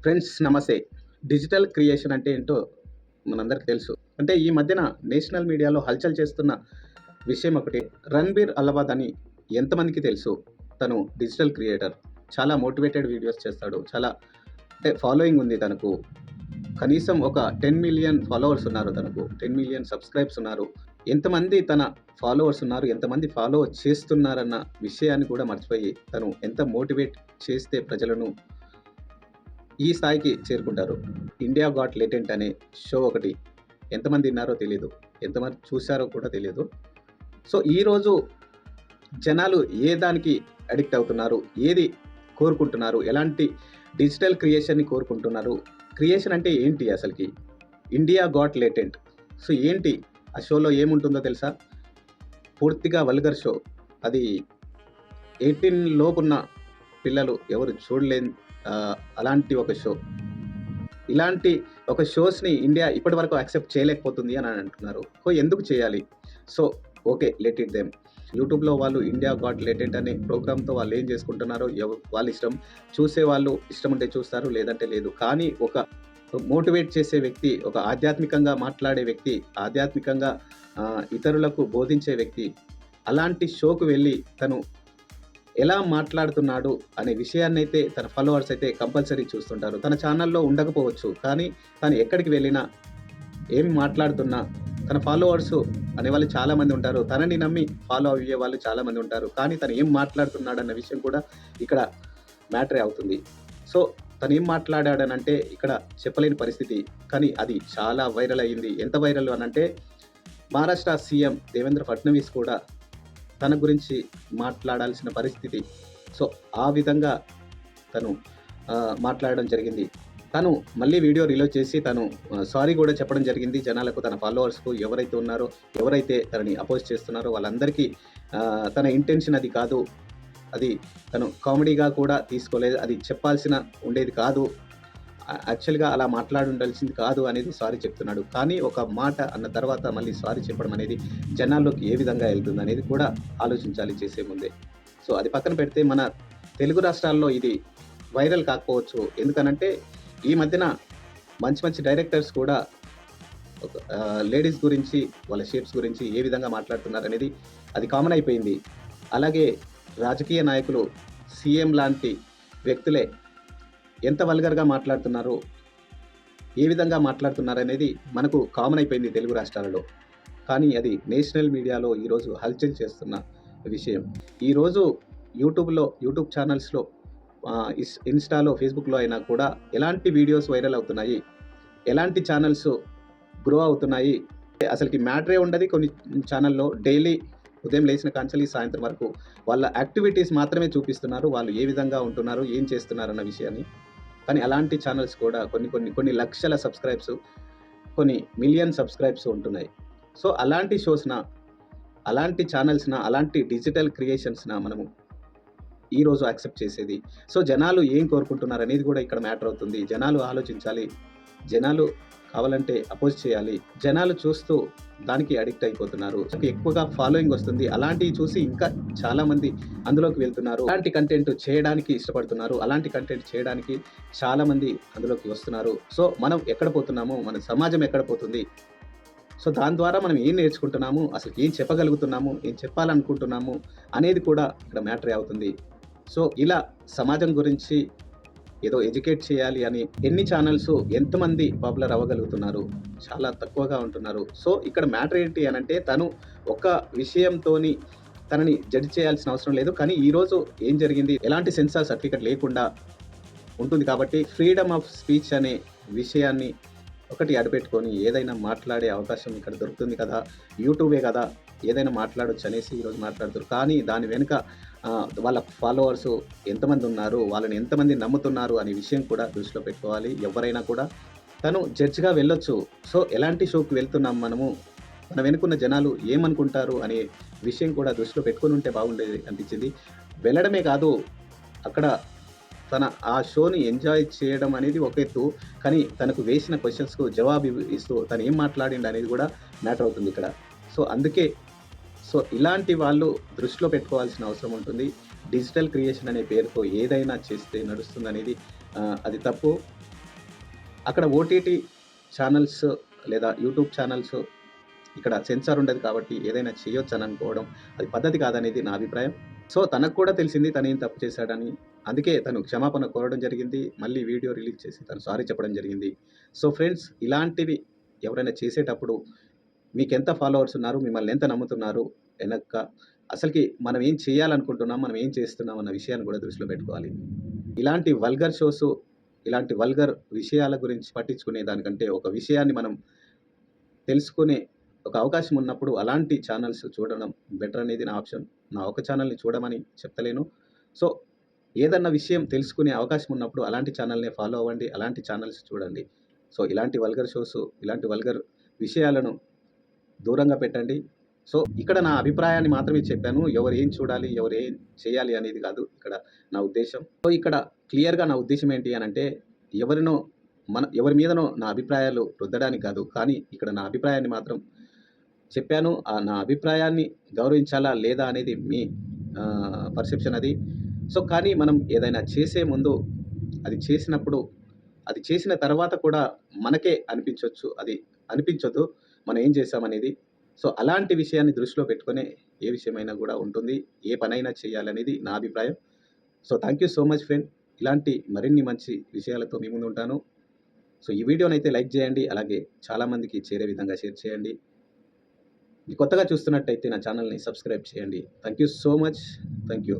Friends నమస్తే. Digital creation అంటే ఏంటో మనందరికి తెలుసు. అంటే ఈ మధ్యన నేషనల్ మీడియాలో హల్చల్ చేస్తున్న విషయం ఒకటి రణ్బీర్ అలవాద్ అని ఎంతమందికి తెలుసు? తను డిజిటల్ క్రియేటర్. చాలా మోటివేటెడ్ వీడియోస్ చేస్తాడు. చాలా అంటే ఫాలోయింగ్ ఉంది తనకు. కనీసం ఒక టెన్ మిలియన్ ఫాలోవర్స్ ఉన్నారు తనకు. టెన్ మిలియన్ సబ్స్క్రైబ్స్ ఉన్నారు. ఎంతమంది తన ఫాలోవర్స్ ఉన్నారు? ఎంతమంది ఫాలో చేస్తున్నారన్న విషయాన్ని కూడా మర్చిపోయి తను ఎంత మోటివేట్ చేస్తే ప్రజలను ఈ స్థాయికి చేరుకుంటారు. ఇండియా గాట్ లేటెంట్ అనే షో ఒకటి ఎంతమంది విన్నారో తెలియదు ఎంతమంది చూశారో కూడా తెలియదు సో ఈరోజు జనాలు ఏ దానికి అడిక్ట్ అవుతున్నారు? ఏది కోరుకుంటున్నారు? ఎలాంటి డిజిటల్ క్రియేషన్ని కోరుకుంటున్నారు? క్రియేషన్ అంటే ఏంటి అసలుకి? ఇండియా గాట్ లేటెంట్ సో ఏంటి? ఆ షోలో ఏముంటుందో తెలుసా? పూర్తిగా వల్గర్ షో. అది ఎయిటీన్ లోపున్న పిల్లలు ఎవరు చూడలేని అలాంటి ఒక షో. ఇలాంటి ఒక షోస్ని ఇండియా ఇప్పటి వరకు యాక్సెప్ట్ చేయలేకపోతుంది అని అంటున్నారు. సో ఎందుకు చేయాలి? So okay let it them. యూట్యూబ్లో వాళ్ళు ఇండియా గాట్ లేటెంట్ అనే ప్రోగ్రామ్తో వాళ్ళు ఏం చేసుకుంటున్నారో వాళ్ళు వాళ్ళ ఇష్టం. చూసే వాళ్ళు ఇష్టం ఉంటే చూస్తారు లేదంటే లేదు. కానీ ఒక మోటివేట్ చేసే వ్యక్తి ఒక ఆధ్యాత్మికంగా మాట్లాడే వ్యక్తి ఆధ్యాత్మికంగా ఇతరులకు బోధించే వ్యక్తి అలాంటి షోకు వెళ్ళి తను ఎలా మాట్లాడుతున్నాడు అనే విషయాన్ని అయితే తన ఫాలోవర్స్ అయితే కంపల్సరీ చూస్తుంటారు. తన ఛానల్లో ఉండకపోవచ్చు కానీ తను ఎక్కడికి వెళ్ళినా ఏం మాట్లాడుతున్నా తన ఫాలోవర్స్ అనేవాళ్ళు చాలామంది ఉంటారు. తనని నమ్మి ఫాలో అయ్యే వాళ్ళు చాలామంది ఉంటారు. కానీ తను ఏం మాట్లాడుతున్నాడు అన్న విషయం కూడా ఇక్కడ మ్యాటరే అవుతుంది. సో తను ఏం మాట్లాడాడనంటే ఇక్కడ చెప్పలేని పరిస్థితి. కానీ అది చాలా వైరల్ అయ్యింది. ఎంత వైరల్ అనంటే మహారాష్ట్ర సీఎం దేవేంద్ర ఫడ్నవీస్ కూడా తన గురించి మాట్లాడాల్సిన పరిస్థితి. సో ఆ విధంగా తను మాట్లాడడం జరిగింది. తను మళ్ళీ వీడియో రిలీజ్ చేసి తను సారీ కూడా చెప్పడం జరిగింది. జనాలకు తన ఫాలోవర్స్కు ఎవరైతే ఉన్నారో ఎవరైతే తనని అపోజ్ చేస్తున్నారో వాళ్ళందరికీ తన ఇంటెన్షన్ అది కాదు. అది తను కామెడీగా కూడా తీసుకోలేదు. అది చెప్పాల్సిన ఉండేది కాదు. యాక్చువల్గా అలా మాట్లాడి ఉండాల్సింది కాదు అనేది సారీ చెప్తున్నాడు. కానీ ఒక మాట అన్న తర్వాత మళ్ళీ సారీ చెప్పడం అనేది జనాల్లోకి ఏ విధంగా వెళ్తుంది అనేది కూడా ఆలోచించాలి చేసే ముందే. సో అది పక్కన పెడితే మన తెలుగు రాష్ట్రాల్లో ఇది వైరల్ కాకపోవచ్చు. ఎందుకనంటే ఈ మధ్యన మంచి మంచి డైరెక్టర్స్ కూడా లేడీస్ గురించి వాళ్ళ షేప్స్ గురించి ఏ విధంగా మాట్లాడుతున్నారు అనేది అది కామన్ అయిపోయింది. అలాగే రాజకీయ నాయకులు సీఎం లాంటి వ్యక్తులే ఎంత వల్గర్గా మాట్లాడుతున్నారు ఏ విధంగా మాట్లాడుతున్నారు అనేది మనకు కామన్ అయిపోయింది తెలుగు రాష్ట్రాలలో. కానీ అది నేషనల్ మీడియాలో ఈరోజు హల్చల్ చేస్తున్న విషయం. ఈరోజు యూట్యూబ్లో యూట్యూబ్ ఛానల్స్లో ఇస్- ఇన్స్టాలో ఫేస్బుక్లో అయినా కూడా ఎలాంటి వీడియోస్ వైరల్ అవుతున్నాయి ఎలాంటి ఛానల్స్ గ్రో అవుతున్నాయి అసలుకి మ్యాటరే ఉండదు కొన్ని ఛానల్లో. డైలీ ఉదయం లేచిన కాంచలి సాయంత్రం వరకు వాళ్ళ యాక్టివిటీస్ మాత్రమే చూపిస్తున్నారు వాళ్ళు ఏ విధంగా ఉంటున్నారు ఏం చేస్తున్నారు అన్న విషయాన్ని. కానీ అలాంటి ఛానల్స్ కూడా కొన్ని కొన్ని కొన్ని లక్షల సబ్స్క్రైబ్స్ కొన్ని మిలియన్ సబ్స్క్రైబ్స్ ఉంటున్నాయి. సో అలాంటి షోస్న అలాంటి ఛానల్స్న అలాంటి డిజిటల్ క్రియేషన్స్న మనము ఈరోజు యాక్సెప్ట్ చేసేది. సో జనాలు ఏం కోరుకుంటున్నారు అనేది కూడా ఇక్కడ మ్యాటర్ అవుతుంది. జనాలు ఆలోచించాలి. జనాలు కావాలంటే అపోజ్ చేయాలి. జనాలు చూస్తూ దానికి అడిక్ట్ అయిపోతున్నారు. ఎక్కువగా ఫాలోయింగ్ వస్తుంది. అలాంటివి చూసి ఇంకా చాలా మంది అందులోకి వెళ్తున్నారు. అలాంటి కంటెంట్ చేయడానికి ఇష్టపడుతున్నారు. అలాంటి కంటెంట్ చేయడానికి చాలా మంది అందులోకి వస్తున్నారు. సో మనం ఎక్కడ పోతున్నాము మన సమాజం ఎక్కడ పోతుంది? సో దాని ద్వారా మనం ఏం నేర్చుకుంటున్నాము? అసలు ఏం చెప్పగలుగుతున్నాము? ఏం చెప్పాలనుకుంటున్నాము? అనేది కూడా ఇక్కడ మ్యాటర్ అవుతుంది. సో ఇలా సమాజం గురించి ఏదో ఎడ్యుకేట్ చేయాలి అని ఎన్ని ఛానల్స్ ఎంతమంది పాపులర్ అవ్వగలుగుతున్నారు? చాలా తక్కువగా ఉంటున్నారు. సో ఇక్కడ మ్యాటర్ ఏంటి అని అంటే తను ఒక విషయంతోని తనని జడ్జ్ చేయాల్సిన అవసరం లేదు. కానీ ఈరోజు ఏం జరిగింది? ఎలాంటి సెన్సార్ సర్టిఫికెట్ లేకుండా ఉంటుంది కాబట్టి ఫ్రీడమ్ ఆఫ్ స్పీచ్ అనే విషయాన్ని ఒకటి అడిపెట్టుకొని ఏదైనా మాట్లాడే అవకాశం ఇక్కడ దొరుకుతుంది కదా. యూట్యూబే కదా. ఏదైనా మాట్లాడొచ్చు అనేసి ఈరోజు మాట్లాడుతారు కానీ దాని వెనుక వాళ్ళ ఫాలోవర్స్ ఎంతమంది ఉన్నారు వాళ్ళని ఎంతమంది నమ్ముతున్నారు అనే విషయం కూడా దృష్టిలో పెట్టుకోవాలి. ఎవరైనా కూడా తను జడ్జిగా వెళ్ళొచ్చు. సో ఎలాంటి షోకి వెళ్తున్నాం మనము? మన వెనుకున్న జనాలు ఏమనుకుంటారు అనే విషయం కూడా దృష్టిలో పెట్టుకుని ఉంటే బాగుండేది అనిపించింది. వెళ్ళడమే కాదు అక్కడ తన ఆ షోని ఎంజాయ్ చేయడం అనేది ఒక ఎత్తు. కానీ తనకు వేసిన క్వశ్చన్స్కు జవాబు ఇస్తూ తను ఏం మాట్లాడిండు అనేది కూడా మ్యాటర్ అవుతుంది ఇక్కడ. సో అందుకే సో ఇలాంటి వాళ్ళు దృష్టిలో పెట్టుకోవాల్సిన అవసరం ఉంటుంది. డిజిటల్ క్రియేషన్ అనే పేరుతో ఏదైనా చేస్తే నడుస్తుంది అనేది అది తప్పు. అక్కడ ఓటీటీ ఛానల్స్ లేదా యూట్యూబ్ ఛానల్స్ ఇక్కడ సెన్సార్ ఉండదు కాబట్టి ఏదైనా చేయొచ్చు అని అనుకోవడం అది పద్ధతి కాదనేది నా అభిప్రాయం. సో తనకు కూడా తెలిసింది తను ఏం తప్పు చేశాడని. అందుకే తను క్షమాపణ కోరడం జరిగింది. మళ్ళీ వీడియో రిలీజ్ చేసి తను సారీ చెప్పడం జరిగింది. సో ఫ్రెండ్స్ ఇలాంటివి ఎవరైనా చేసేటప్పుడు మీకు ఎంత ఫాలోవర్స్ ఉన్నారు మిమ్మల్ని ఎంత నమ్ముతున్నారు వెనక్క? అసలుకి మనం ఏం చేయాలనుకుంటున్నాం మనం ఏం చేస్తున్నాం అన్న విషయాన్ని కూడా దృష్టిలో పెట్టుకోవాలి. ఇలాంటి వల్గర్ షోస్ ఇలాంటి వల్గర్ విషయాల గురించి పట్టించుకునే దానికంటే ఒక విషయాన్ని మనం తెలుసుకునే ఒక అవకాశం ఉన్నప్పుడు అలాంటి ఛానల్స్ చూడడం బెటర్ అనేది నా ఆప్షన్ నా ఒక ఛానల్ని చూడమని చెప్తలేను. సో ఏదన్నా విషయం తెలుసుకునే అవకాశం ఉన్నప్పుడు అలాంటి ఛానల్ని ఫాలో అవ్వండి అలాంటి ఛానల్స్ చూడండి. సో ఇలాంటి వల్గర్ షోస్ ఇలాంటి వల్గర్ విషయాలను దూరంగా పెట్టండి. సో ఇక్కడ నా అభిప్రాయాన్ని మాత్రమే చెప్పాను. ఎవరు ఏం చూడాలి ఎవరు ఏం చేయాలి అనేది కాదు ఇక్కడ నా ఉద్దేశం. సో ఇక్కడ క్లియర్గా నా ఉద్దేశం ఏంటి అని అంటే ఎవరినో మన ఎవరి మీదనో నా అభిప్రాయాలు రుద్దడానికి కాదు. కానీ ఇక్కడ నా అభిప్రాయాన్ని మాత్రం చెప్పాను. ఆ నా అభిప్రాయాన్ని గౌరవించాలా లేదా అనేది మీ పర్సెప్షన్ అది. సో కానీ మనం ఏదైనా చేసే ముందు అది చేసినప్పుడు అది చేసిన తర్వాత కూడా మనకే అనిపించవచ్చు అది అనిపించదు మనం ఏం చేసామనేది సో అలాంటి విషయాన్ని దృష్టిలో పెట్టుకునే ఏ విషయమైనా కూడా ఉంటుంది. ఏ పనైనా చేయాలనేది నా అభిప్రాయం. So thank you so much friend ఇలాంటి మరిన్ని మంచి విషయాలతో మీ ముందు ఉంటాను. సో ఈ వీడియోని అయితే లైక్ చేయండి. అలాగే చాలామందికి చేరే విధంగా షేర్ చేయండి. కొత్తగా చూస్తున్నట్టయితే నా ఛానల్ని సబ్స్క్రైబ్ చేయండి. Thank you so much thank you